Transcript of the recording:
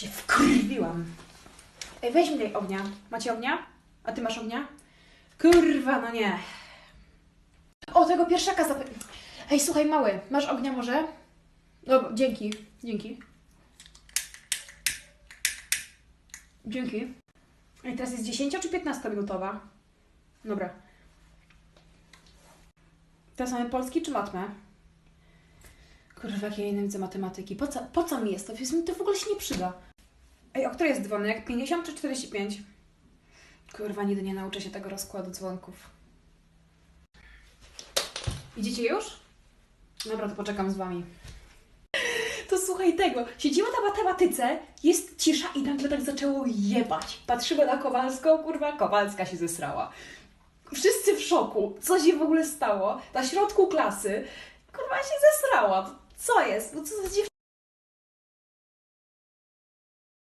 się wkurwiłam. Ej, weź mi daj ognia. Macie ognia? A ty masz ognia? Kurwa, no nie. O, tego pierwszaka zap... Ej, słuchaj, mały, masz ognia może? No, dzięki, dzięki. Dzięki. Ej, teraz jest 10 czy 15 minutowa? Dobra. Teraz mamy polski czy matmę? Kurwa, jak ja nie widzę matematyki. Po co, po co mi jest to? Jest mi to w ogóle się nie przyda. Ej, o której jest dzwonek? 50 czy 45? Kurwa, nigdy nie nauczę się tego rozkładu dzwonków. Idziecie już? Dobra, to poczekam z wami. To słuchaj tego, siedzimy na matematyce, jest cisza i nagle tak zaczęło jebać. Patrzymy na Kowalską, kurwa, Kowalska się zesrała. Wszyscy w szoku, co się w ogóle stało. Na środku klasy, kurwa się zesrała. Co jest? No co za dziewczyna?